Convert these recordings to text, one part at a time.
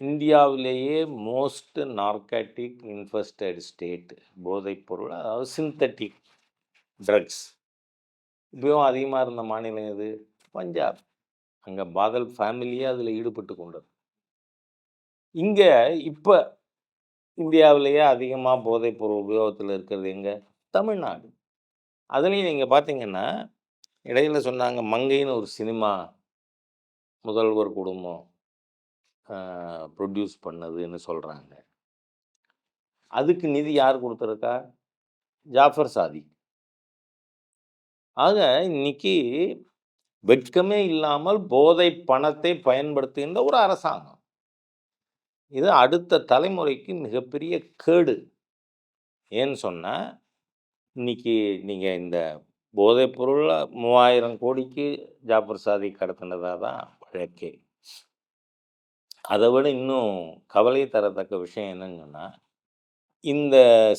இந்தியாவிலேயே most narcotic infested state போதைப்பொருள் அதாவது சிந்தட்டிக் ட்ரக்ஸ் இப்பயும் அதிகமாக இருந்த மாநிலம் எது? பஞ்சாப். அங்கே பாதல் ஃபேமிலியே அதில் ஈடுபட்டு கொண்டது. இங்கே இப்போ இந்தியாவிலேயே அதிகமாக போதைப்பொருள் உபயோகத்தில் இருக்கிறது எங்கே? தமிழ்நாடு. அதுலேயும் நீங்கள் பார்த்தீங்கன்னா இடையில் சொன்னாங்க மங்கைன்னு ஒரு சினிமா முதல்வர் குடும்பம். ப்ரொடியூஸ் பண்ணதுன்னு சொல்கிறாங்க அதுக்கு நிதி யார் கொடுத்துருக்கா? ஜாஃபர் சாதி. ஆக இன்னைக்கு வெட்கமே இல்லாமல் போதை பணத்தை பயன்படுத்துகின்ற ஒரு அரசாங்கம். இது அடுத்த தலைமுறைக்கு மிகப்பெரிய கேடு. ஏன்னு சொன்னால் இன்னைக்கு நீங்கள் இந்த போதைப் பொருள் மூவாயிரம் கோடிக்கு ஜாஃபர் சாதி கடத்தினதாக தான் வழக்கே. அதை விட இன்னும் கவலை தரத்தக்க விஷயம் என்னன்னு சொன்னால் இந்த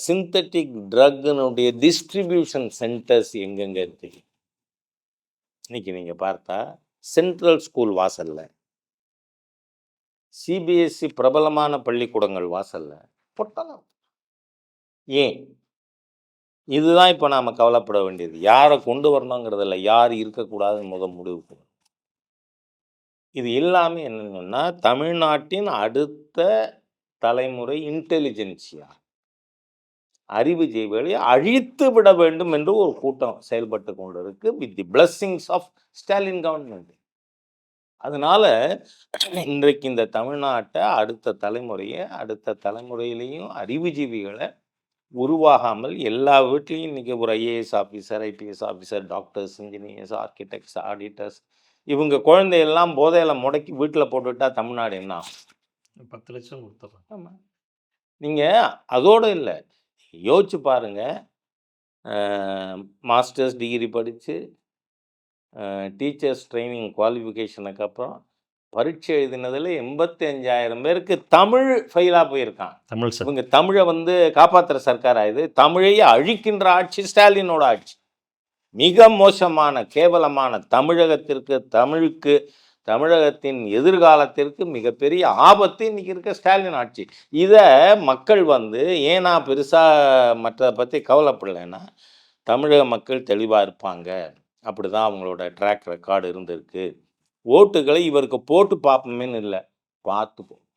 சிந்தட்டிக் ட்ரக்னுடைய டிஸ்ட்ரிபியூஷன் சென்டர்ஸ் எங்கெங்கே இருக்கு? இன்னைக்கு நீங்கள் பார்த்தா சென்ட்ரல் ஸ்கூல் வாசலில். சிபிஎஸ்சி பிரபலமான பள்ளிக்கூடங்கள் வாசலில். பொட்டலாம். ஏன்? இதுதான் இப்போ நாம் கவலைப்பட வேண்டியது. யாரை கொண்டு வரணுங்கிறதில்ல. யார் இருக்கக்கூடாதுன்னு முத முடிவு பண்ணணும். இது எல்லாமே என்னன்னா தமிழ்நாட்டின் அடுத்த தலைமுறை இன்டெலிஜென்சியா அறிவுஜீவிகளை அழித்து விட வேண்டும் என்று ஒரு கூட்டம் செயல்பட்டு கொண்டிருக்கு with the blessings of Stalin government அதனால இன்றைக்கு இந்த தமிழ்நாட்டை அடுத்த தலைமுறையை அடுத்த தலைமுறையிலையும் அறிவுஜீவிகளை உருவாகாமல் எல்லா வீட்லேயும் இன்றைக்கி ஒரு IAS officer IPS officer doctors engineers architects auditors இவங்க குழந்தையெல்லாம் போதையில் முடக்கி வீட்டில் போட்டுவிட்டா தமிழ்நாடு என்ன ஆகும்? பத்து லட்சம் கொடுத்துட்றேன் ஆமாம் நீங்கள் அதோடு இல்லை. யோசிச்சு பாருங்க. மாஸ்டர்ஸ் டிகிரி படித்து டீச்சர்ஸ் ட்ரைனிங் குவாலிஃபிகேஷனுக்கு அப்புறம் பரீட்சை எழுதினதில் எண்பத்தி அஞ்சாயிரம் பேருக்கு தமிழ் ஃபெயிலாக போயிருக்கான். தமிழ் சார். இவங்க தமிழை வந்து காப்பாற்றுற சர்க்கார் ஆயுது. தமிழையே அழிக்கின்ற ஆட்சி ஸ்டாலினோட ஆட்சி. மிக மோசமான கேவலமான தமிழகத்திற்கு தமிழுக்கு தமிழகத்தின் எதிர்காலத்திற்கு மிகப்பெரிய ஆபத்து இன்னைக்கு இருக்க ஸ்டாலின் ஆட்சி. இதை மக்கள் வந்து ஏன்னா பெருசாக மற்றதை பற்றி கவலைப்படலைன்னா தமிழக மக்கள் தெளிவாக இருப்பாங்க. அப்படி தான் அவங்களோட ட்ராக் ரெக்கார்டு இருந்திருக்கு. ஓட்டுகளை இவருக்கு போட்டு பார்ப்போமேன்னு இல்லை. பார்த்துப்போம்.